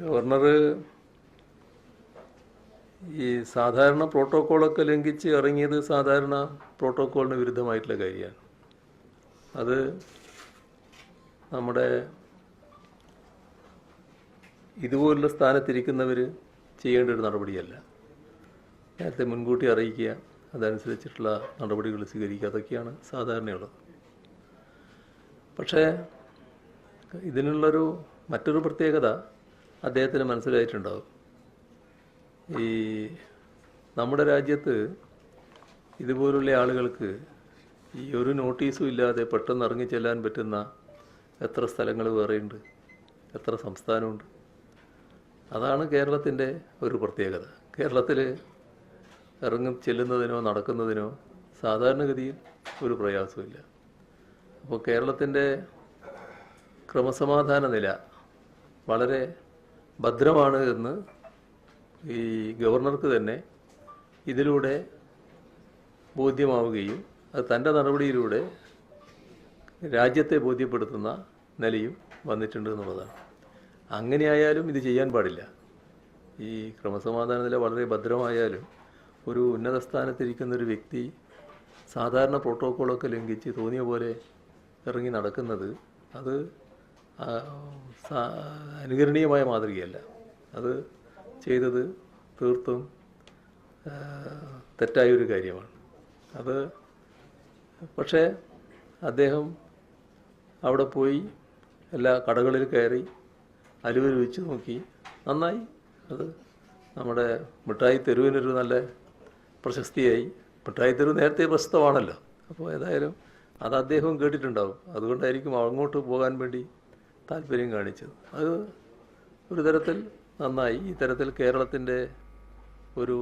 Governor ഈ സാധാരണ പ്രോട്ടോക്കോളൊക്കെ ലംഘിച്ച് ഇറങ്ങിയത് സാധാരണ പ്രോട്ടോക്കോളിന് വിരുദ്ധമായിട്ടുള്ള കാര്യമാണ്. അത് നമ്മുടെ ഇതുപോലുള്ള സ്ഥാനത്തിരിക്കുന്നവർ ചെയ്യേണ്ട ഒരു നടപടിയല്ല. നേരത്തെ മുൻകൂട്ടി അറിയിക്കുക അതനുസരിച്ചിട്ടുള്ള നടപടികൾ സ്വീകരിക്കുക അതൊക്കെയാണ് സാധാരണയുള്ളത്. പക്ഷേ ഇതിനുള്ളൊരു മറ്റൊരു പ്രത്യേകത അദ്ദേഹത്തിന് മനസ്സിലായിട്ടുണ്ടാവും. ഈ നമ്മുടെ രാജ്യത്ത് ഇതുപോലുള്ള ആളുകൾക്ക് ഈ ഒരു നോട്ടീസും ഇല്ലാതെ പെട്ടെന്ന് ഇറങ്ങി ചെല്ലാൻ പറ്റുന്ന എത്ര സ്ഥലങ്ങൾ വേറെയുണ്ട് എത്ര സംസ്ഥാനമുണ്ട്. അതാണ് കേരളത്തിന്റെ ഒരു പ്രത്യേകത. കേരളത്തിൽ ഇറങ്ങി ചെല്ലുന്നതിനോ നടക്കുന്നതിനോ സാധാരണഗതിയിൽ ഒരു പ്രയാസമില്ല അപ്പോൾ കേരളത്തിന്റെ ക്രമസമാധാന നില വളരെ ഭദ്രമാണ് എന്ന് ഈ ഗവർണർക്ക് തന്നെ ഇതിലൂടെ ബോധ്യമാവുകയും അത് തന്റെ നടപടിയിലൂടെ രാജ്യത്തെ ബോധ്യപ്പെടുത്തുന്ന നിലയും വന്നിട്ടുണ്ട് എന്നുള്ളതാണ്. അങ്ങനെയായാലും ഇത് ചെയ്യാൻ പാടില്ല. ഈ ക്രമസമാധാന നില വളരെ ഭദ്രമായാലും ഒരു ഉന്നത സ്ഥാനത്തിരിക്കുന്ന ഒരു വ്യക്തി സാധാരണ പ്രോട്ടോക്കോളൊക്കെ ലംഘിച്ച് തോന്നിയ പോലെ ഇറങ്ങി നടക്കുന്നത് അത് അനുകരണീയമായ മാതൃകയല്ല. അത് ചെയ്തത് തീർത്തും തെറ്റായ തെറ്റായൊരു കാര്യമാണ്. അത് പക്ഷേ അദ്ദേഹം അവിടെ പോയി എല്ലാ കടകളിൽ കയറി അലുവ രുചിച്ച് നോക്കി. നന്നായി. അത് നമ്മുടെ മിഠായി തെരുവിനൊരു നല്ല പ്രശസ്തിയായി. മിഠായി തെരുവ് നേരത്തെ പ്രശസ്തമാണല്ലോ. അപ്പോൾ ഏതായാലും അത് അദ്ദേഹവും കേട്ടിട്ടുണ്ടാവും. അതുകൊണ്ടായിരിക്കും അങ്ങോട്ട് പോകാൻ വേണ്ടി താല്പര്യം കാണിച്ചത്. അത് ഒരു തരത്തിൽ നന്നായി ഈ തരത്തിൽ കേരളത്തിന്റെ ഒരു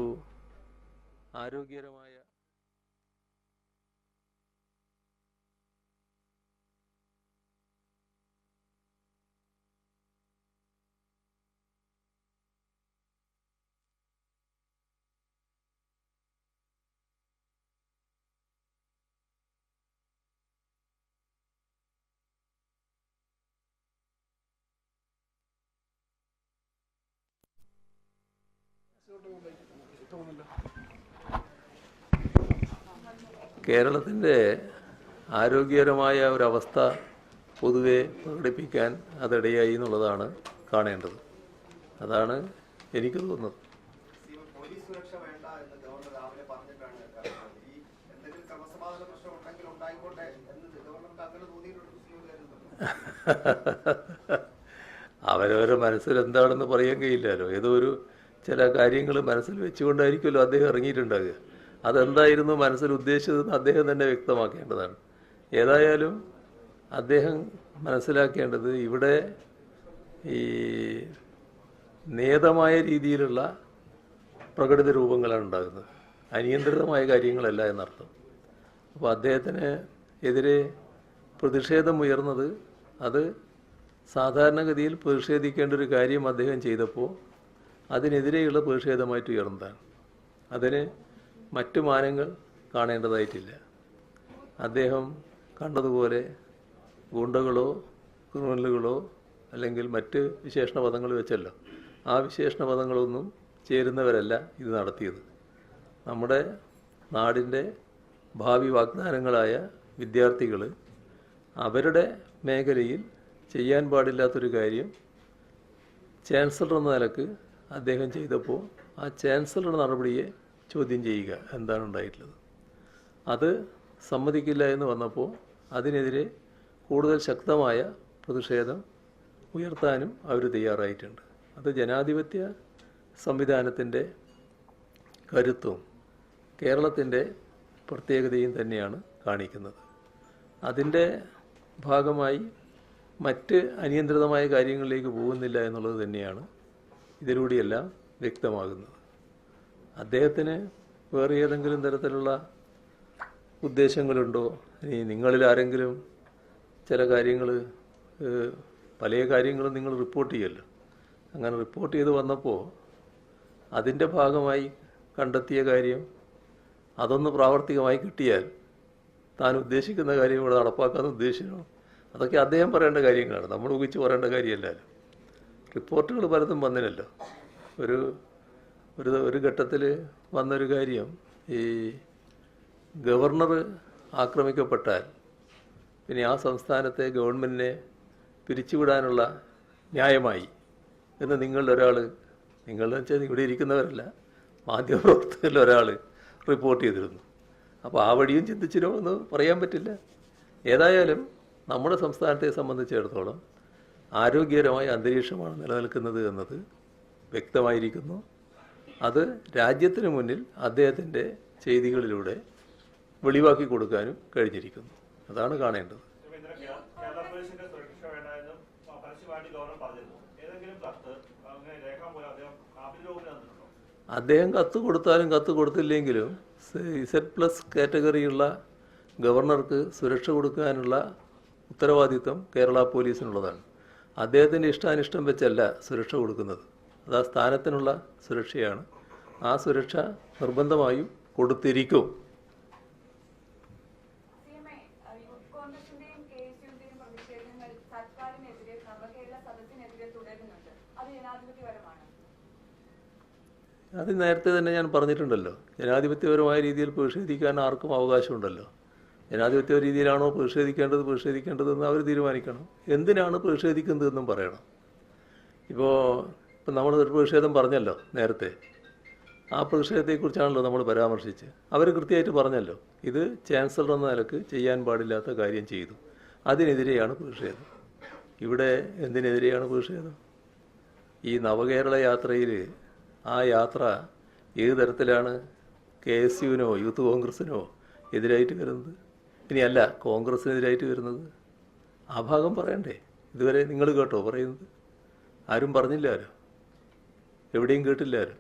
ആരോഗ്യകരമായ കേരളത്തിന്റെ ആരോഗ്യകരമായ ഒരവസ്ഥ പൊതുവെ പ്രകടിപ്പിക്കാൻ അതിടയായി എന്നുള്ളതാണ് കാണേണ്ടത്. അതാണ് എനിക്ക് തോന്നുന്നത്. അവരവരുടെ മനസ്സിൽ എന്താണെന്ന് പറയാൻ കഴിയില്ലല്ലോ. ഏതോ ഒരു ചില കാര്യങ്ങൾ മനസ്സിൽ വെച്ചുകൊണ്ടായിരിക്കുമല്ലോ അദ്ദേഹം ഇറങ്ങിയിട്ടുണ്ടാകുക അതെന്തായിരുന്നു മനസ്സിൽ ഉദ്ദേശിച്ചതെന്ന് അദ്ദേഹം തന്നെ വ്യക്തമാക്കേണ്ടതാണ്. ഏതായാലും അദ്ദേഹം മനസ്സിലാക്കേണ്ടത് ഇവിടെ ഈ നിയതമായ രീതിയിലുള്ള പ്രകടിത രൂപങ്ങളാണ് ഉണ്ടാകുന്നത്. അനിയന്ത്രിതമായ കാര്യങ്ങളല്ല എന്നർത്ഥം. അപ്പോൾ അദ്ദേഹത്തിന് എതിരെ പ്രതിഷേധം ഉയർന്നത് അത് സാധാരണഗതിയിൽ പ്രതിഷേധിക്കേണ്ട ഒരു കാര്യം അദ്ദേഹം ചെയ്തപ്പോൾ അതിനെതിരെയുള്ള പ്രതിഷേധമായിട്ട് ഉയർന്നതാണ് അതിന് മറ്റു മാനങ്ങൾ കാണേണ്ടതായിട്ടില്ല. അദ്ദേഹം കണ്ടതുപോലെ ഗുണ്ടകളോ ക്രിമിനലുകളോ അല്ലെങ്കിൽ മറ്റ് വിശേഷണ പദങ്ങൾ വെച്ചല്ലോ. ആ വിശേഷണ പദങ്ങളൊന്നും ചേരുന്നവരല്ല ഇത് നടത്തിയത്. നമ്മുടെ നാടിന്റെ ഭാവി വാഗ്ദാനങ്ങളായ വിദ്യാർത്ഥികൾ അവരുടെ മേഖലയിൽ ചെയ്യാൻ പാടില്ലാത്തൊരു കാര്യം ചാൻസലർ എന്ന നിലയ്ക്ക് അദ്ദേഹം ചെയ്തപ്പോൾ ആ ചാൻസലറുടെ നടപടിയെ ചോദ്യം ചെയ്യുക എന്താണ് ഉണ്ടായിട്ടുള്ളത്. അത് സമ്മതിക്കില്ല എന്ന് വന്നപ്പോൾ അതിനെതിരെ കൂടുതൽ ശക്തമായ പ്രതിഷേധം ഉയർത്താനും അവർ തയ്യാറായിട്ടുണ്ട്. അത് ജനാധിപത്യ സംവിധാനത്തിന്റെ കരുത്തും കേരളത്തിന്റെ പ്രത്യേകതയും തന്നെയാണ് കാണിക്കുന്നത്. അതിന്റെ ഭാഗമായി മറ്റ് അനിയന്ത്രിതമായ കാര്യങ്ങളിലേക്ക് പോകുന്നില്ല എന്നുള്ളത് തന്നെയാണ് ഇതിലൂടെയെല്ലാം വ്യക്തമാകുന്നത്. അദ്ദേഹത്തിന് വേറെ ഏതെങ്കിലും തരത്തിലുള്ള ഉദ്ദേശങ്ങളുണ്ടോ? ഇനി നിങ്ങളിൽ ആരെങ്കിലും ചില കാര്യങ്ങൾ പല കാര്യങ്ങളും നിങ്ങൾ റിപ്പോർട്ട് ചെയ്യല്ലോ. അങ്ങനെ റിപ്പോർട്ട് ചെയ്ത് വന്നപ്പോൾ അതിന്റെ ഭാഗമായി കണ്ടെത്തിയ കാര്യം അതൊന്ന് പ്രാവർത്തികമായി കിട്ടിയാൽ താൻ ഉദ്ദേശിക്കുന്ന കാര്യം ഇവിടെ നടപ്പാക്കാൻ ഉദ്ദേശിക്കണം അതൊക്കെ അദ്ദേഹം പറയേണ്ട കാര്യങ്ങളാണ്. നമ്മൾ ഊഹിച്ച് പറയേണ്ട കാര്യമല്ലല്ലോ റിപ്പോർട്ടുകൾ പലതും വന്നില്ലല്ലോ. ഒരു ഒരു ഒരു ഘട്ടത്തിൽ വന്നൊരു കാര്യം ഈ ഗവർണർ ആക്രമിക്കപ്പെട്ടാൽ പിന്നെ ആ സംസ്ഥാനത്തെ ഗവൺമെന്റിനെ പിരിച്ചുവിടാനുള്ള ന്യായമായി എന്ന് നിങ്ങളുടെ ഒരാൾ നിങ്ങളെന്ന് വെച്ചാൽ ഇവിടെ ഇരിക്കുന്നവരല്ല മാധ്യമപ്രവർത്തകരിൽ ഒരാൾ റിപ്പോർട്ട് ചെയ്തിരുന്നു. അപ്പോൾ ആ വഴിയും ചിന്തിച്ചിരുന്നു എന്ന് പറയാൻ പറ്റില്ല. ഏതായാലും നമ്മുടെ സംസ്ഥാനത്തെ സംബന്ധിച്ചിടത്തോളം ആരോഗ്യകരമായ അന്തരീക്ഷമാണ് നിലനിൽക്കുന്നത് എന്നത് വ്യക്തമായിരിക്കുന്നു. അത് രാജ്യത്തിന് മുന്നിൽ അദ്ദേഹത്തിന്റെ ചെയ്തികളിലൂടെ വെളിവാക്കി കൊടുക്കാനും കഴിഞ്ഞിരിക്കുന്നു. അതാണ് കാണേണ്ടത്. അദ്ദേഹം കത്ത് കൊടുത്താലും കത്ത് കൊടുത്തില്ലെങ്കിലും ഇസഡ് പ്ലസ് കാറ്റഗറിയുള്ള ഗവർണർക്ക് സുരക്ഷ കൊടുക്കാനുള്ള ഉത്തരവാദിത്വം കേരള പോലീസിനുള്ളതാണ്. അദ്ദേഹത്തിന്റെ ഇഷ്ടാനിഷ്ടം വെച്ചല്ല സുരക്ഷ കൊടുക്കുന്നത്. അത് ആ സ്ഥാനത്തിനുള്ള സുരക്ഷയാണ്. ആ സുരക്ഷ നിർബന്ധമായും കൊടുത്തിരിക്കും. അത് നേരത്തെ തന്നെ ഞാൻ പറഞ്ഞിട്ടുണ്ടല്ലോ. ജനാധിപത്യപരമായ രീതിയിൽ പ്രതിഷേധിക്കാൻ ആർക്കും അവകാശമുണ്ടല്ലോ. ജനാധിപത്യ രീതിയിലാണോ പ്രതിഷേധിക്കേണ്ടത് പ്രതിഷേധിക്കേണ്ടതെന്ന് അവർ തീരുമാനിക്കണം. എന്തിനാണ് പ്രതിഷേധിക്കുന്നതെന്നും പറയണം. ഇപ്പോൾ ഇപ്പം നമ്മൾ ഒരു പ്രതിഷേധം പറഞ്ഞല്ലോ നേരത്തെ. ആ പ്രതിഷേധത്തെക്കുറിച്ചാണല്ലോ നമ്മൾ പരാമർശിച്ച് അവർ കൃത്യമായിട്ട് പറഞ്ഞല്ലോ ഇത് ചാൻസലർ എന്ന നിലയ്ക്ക് ചെയ്യാൻ പാടില്ലാത്ത കാര്യം ചെയ്തു. അതിനെതിരെയാണ് പ്രതിഷേധം. ഇവിടെ എന്തിനെതിരെയാണ് പ്രതിഷേധം? ഈ നവകേരള യാത്രയിൽ ആ യാത്ര ഏത് തരത്തിലാണ് കെ എസ് യുവിനോ യൂത്ത് കോൺഗ്രസിനോ എതിരായിട്ട് വരുന്നത്? ഇനിയല്ല കോൺഗ്രസിനെതിരായിട്ട് വരുന്നത്. ആ ഭാഗം പറയണ്ടേ? ഇതുവരെ നിങ്ങൾ കേട്ടോ പറയുന്നത്. ആരും പറഞ്ഞില്ലാരോ എവിടെയും കേട്ടില്ലാരോ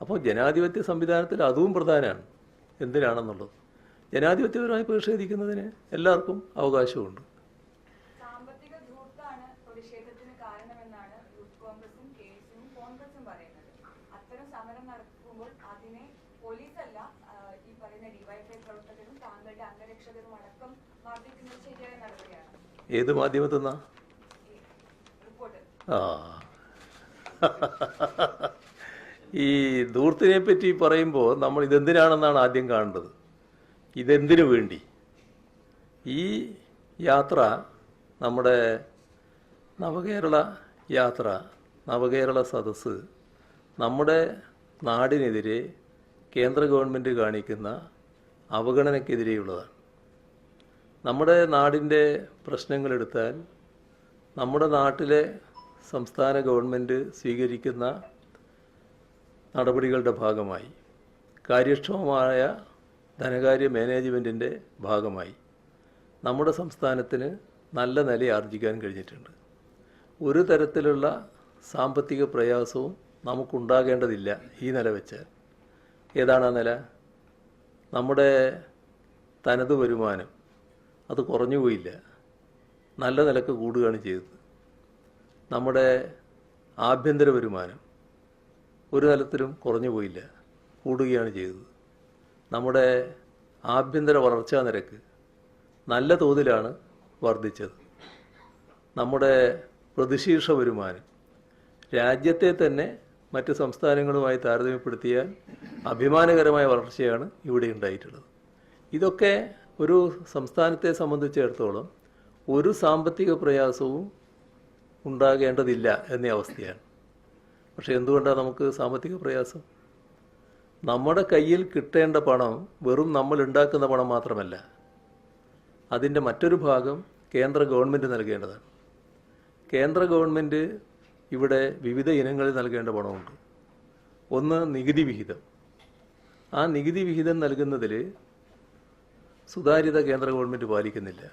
അപ്പോൾ ജനാധിപത്യ സംവിധാനത്തിൽ അതും പ്രധാനമാണ്. എന്തിനാണെന്നുള്ളത്? ജനാധിപത്യപരമായി പ്രതിഷേധിക്കുന്നതിന് എല്ലാവർക്കും അവകാശമുണ്ട്. താങ്കളുടെ അംഗരക്ഷകരും അടക്കം മർദ്ദിക്കുന്നത് ശരിയായ നടപടിയാണ്. ഏത് മാധ്യമത്തിൽ നിന്നാ ഈ ആ. ഈ ധൂർത്തിനെ പറ്റി പറയുമ്പോൾ നമ്മൾ ഇതെന്തിനാണെന്നാണ് ആദ്യം കാണേണ്ടത്? ഇതെന്തിനു വേണ്ടി? ഈ യാത്ര നമ്മുടെ നവകേരള യാത്ര നവകേരള സദസ്സ് നമ്മുടെ നാടിനെതിരെ കേന്ദ്ര ഗവൺമെന്റ് കാണിക്കുന്ന അവഗണനയ്ക്കെതിരെയുള്ളതാണ്. നമ്മുടെ നാടിന്റെ പ്രശ്നങ്ങളെടുത്താൽ നമ്മുടെ നാട്ടിലെ സംസ്ഥാന ഗവൺമെന്റ് സ്വീകരിക്കുന്ന നടപടികളുടെ ഭാഗമായി കാര്യക്ഷമമായ ധനകാര്യ മാനേജ്മെന്റിന്റെ ഭാഗമായി നമ്മുടെ സംസ്ഥാനത്തിന് നല്ല നില ആർജിക്കാൻ കഴിഞ്ഞിട്ടുണ്ട്. ഒരു തരത്തിലുള്ള സാമ്പത്തിക പ്രയാസവും നമുക്കുണ്ടാകേണ്ടതില്ല ഈ നില വെച്ചാൽ. ഏതാണ് ആ നില? നമ്മുടെ തനത് വരുമാനം അത് കുറഞ്ഞു പോയില്ല. നല്ല നിലയ്ക്ക് കൂടുകയാണ് ചെയ്തത്. നമ്മുടെ ആഭ്യന്തര വരുമാനം ഒരു തലത്തിലും കുറഞ്ഞു പോയില്ല. കൂടുകയാണ് ചെയ്തത്. നമ്മുടെ ആഭ്യന്തര വളർച്ചാ നിരക്ക് നല്ല തോതിലാണ് വർദ്ധിച്ചത്. നമ്മുടെ പ്രതിശീർഷ വരുമാനം രാജ്യത്തെ തന്നെ മറ്റ് സംസ്ഥാനങ്ങളുമായി താരതമ്യപ്പെടുത്തിയാൽ അഭിമാനകരമായ വളർച്ചയാണ് ഇവിടെ ഉണ്ടായിട്ടുള്ളത്. ഇതൊക്കെ ഒരു സംസ്ഥാനത്തെ സംബന്ധിച്ചിടത്തോളം ഒരു സാമ്പത്തിക പ്രയാസവും ഉണ്ടാകേണ്ടതില്ല എന്ന അവസ്ഥയാണ്. പക്ഷെ എന്തുകൊണ്ടാണ് നമുക്ക് സാമ്പത്തിക പ്രയാസം? നമ്മുടെ കയ്യിൽ കിട്ടേണ്ട പണം വെറും നമ്മൾ ഉണ്ടാക്കുന്ന പണം മാത്രമല്ല അതിന്റെ മറ്റൊരു ഭാഗം കേന്ദ്ര ഗവൺമെന്റ് നൽകേണ്ടതാണ്. കേന്ദ്ര ഗവൺമെന്റ് ഇവിടെ വിവിധ ഇനങ്ങളിൽ നൽകേണ്ട പണമുണ്ട്. ഒന്ന് നികുതി വിഹിതം. ആ നികുതി വിഹിതം നൽകുന്നതിൽ സുതാര്യത കേന്ദ്ര ഗവൺമെന്റ് പാലിക്കുന്നില്ല.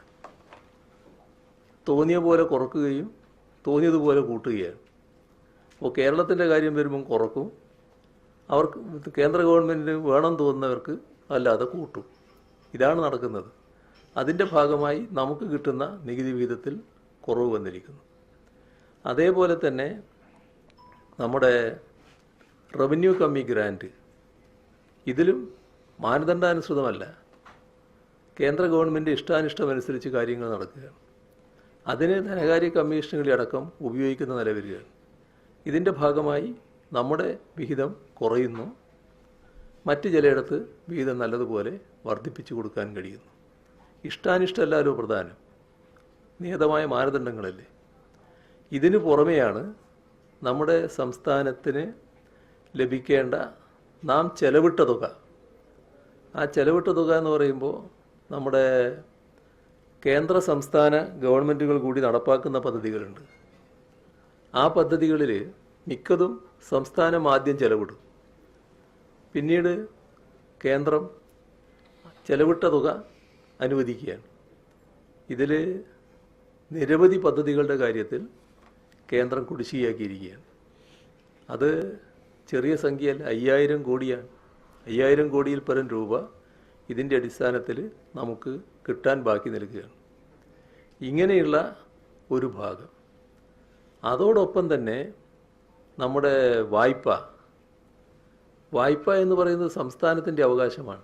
തോന്നിയ പോലെ കുറക്കുകയും തോന്നിയതുപോലെ കൂട്ടുകയാണ്. അപ്പോൾ കേരളത്തിന്റെ കാര്യം വരുമ്പം കുറക്കും. അവർക്ക് കേന്ദ്ര ഗവൺമെന്റ് വേണം തോന്നുന്നവർക്ക് അല്ലാതെ കൂട്ടും. ഇതാണ് നടക്കുന്നത്. അതിന്റെ ഭാഗമായി നമുക്ക് കിട്ടുന്ന നികുതി വിഹിതത്തിൽ കുറവ് വന്നിരിക്കുന്നു. അതേപോലെ തന്നെ നമ്മുടെ റവന്യൂ കമ്മി ഗ്രാന്റ് ഇതിലും മാനദണ്ഡാനുസൃതമല്ല. കേന്ദ്ര ഗവൺമെന്റ് ഇഷ്ടാനിഷ്ടമനുസരിച്ച് കാര്യങ്ങൾ നടക്കുകയാണ്. അതിന് ധനകാര്യ കമ്മീഷനുകളെ അടക്കം ഉപയോഗിക്കുന്ന നില ഇതിന്റെ ഭാഗമായി നമ്മുടെ വിഹിതം കുറയുന്നു. മറ്റ് ചിലയിടത്ത് വിഹിതം നല്ലതുപോലെ വർദ്ധിപ്പിച്ചു കൊടുക്കാൻ കഴിയുന്നു. ഇഷ്ടാനിഷ്ടമല്ലല്ലോ പ്രധാനം നിയതമായ മാനദണ്ഡങ്ങളല്ലേ? ഇതിനു പുറമെയാണ് നമ്മുടെ സംസ്ഥാനത്തിന് ലഭിക്കേണ്ട നാം ചെലവിട്ട തുക. ആ ചെലവിട്ട തുക എന്ന് പറയുമ്പോൾ നമ്മുടെ കേന്ദ്ര സംസ്ഥാന ഗവൺമെന്റുകൾ കൂടി നടപ്പാക്കുന്ന പദ്ധതികളുണ്ട്. ആ പദ്ധതികളിൽ മിക്കതും സംസ്ഥാനം ആദ്യം ചെലവിടും. പിന്നീട് കേന്ദ്രം ചെലവിട്ട തുക അനുവദിക്കുകയാണ്. ഇതിൽ നിരവധി പദ്ധതികളുടെ കാര്യത്തിൽ കേന്ദ്രം കുടിശ്ശികയാക്കിയിരിക്കുകയാണ്. അത് ചെറിയ സംഖ്യയല്ല അയ്യായിരം കോടിയാണ്. അയ്യായിരം കോടിയിൽ പരം രൂപ ഇതിന്റെ അടിസ്ഥാനത്തിൽ നമുക്ക് കിട്ടാൻ ബാക്കി നൽകുകയാണ്. ഇങ്ങനെയുള്ള ഒരു ഭാഗം. അതോടൊപ്പം തന്നെ നമ്മുടെ വായ്പ. വായ്പ എന്ന് പറയുന്നത് സംസ്ഥാനത്തിന്റെ അവകാശമാണ്.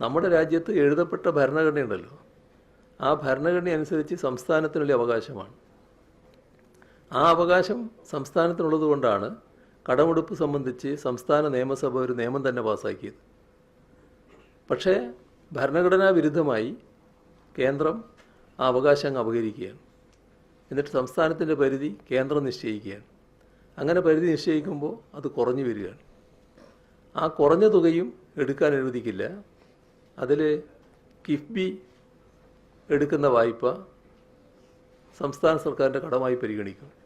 നമ്മുടെ രാജ്യത്ത് എഴുതപ്പെട്ട ഭരണഘടന ഉണ്ടല്ലോ. ആ ഭരണഘടന അനുസരിച്ച് സംസ്ഥാനത്തിനുള്ള അവകാശമാണ്. ആ അവകാശം സംസ്ഥാനത്തിനുള്ളത് കൊണ്ടാണ് കടമെടുപ്പ് സംബന്ധിച്ച് സംസ്ഥാന നിയമസഭ ഒരു നിയമം തന്നെ പാസ്സാക്കിയത് പക്ഷേ ഭരണഘടനാ വിരുദ്ധമായി കേന്ദ്രം ആ അവകാശം അപകരിക്കുകയാണ് എന്നിട്ട് സംസ്ഥാനത്തിന്റെ പരിധി കേന്ദ്രം നിശ്ചയിക്കുകയാണ്. അങ്ങനെ പരിധി നിശ്ചയിക്കുമ്പോൾ അത് കുറഞ്ഞു വരികയാണ്. ആ കുറഞ്ഞ തുകയും എടുക്കാൻ അനുവദിക്കില്ല. അതിൽ കിഫ്ബി എടുക്കുന്ന വായ്പ സംസ്ഥാന സർക്കാരിന്റെ കടമായി പരിഗണിക്കും.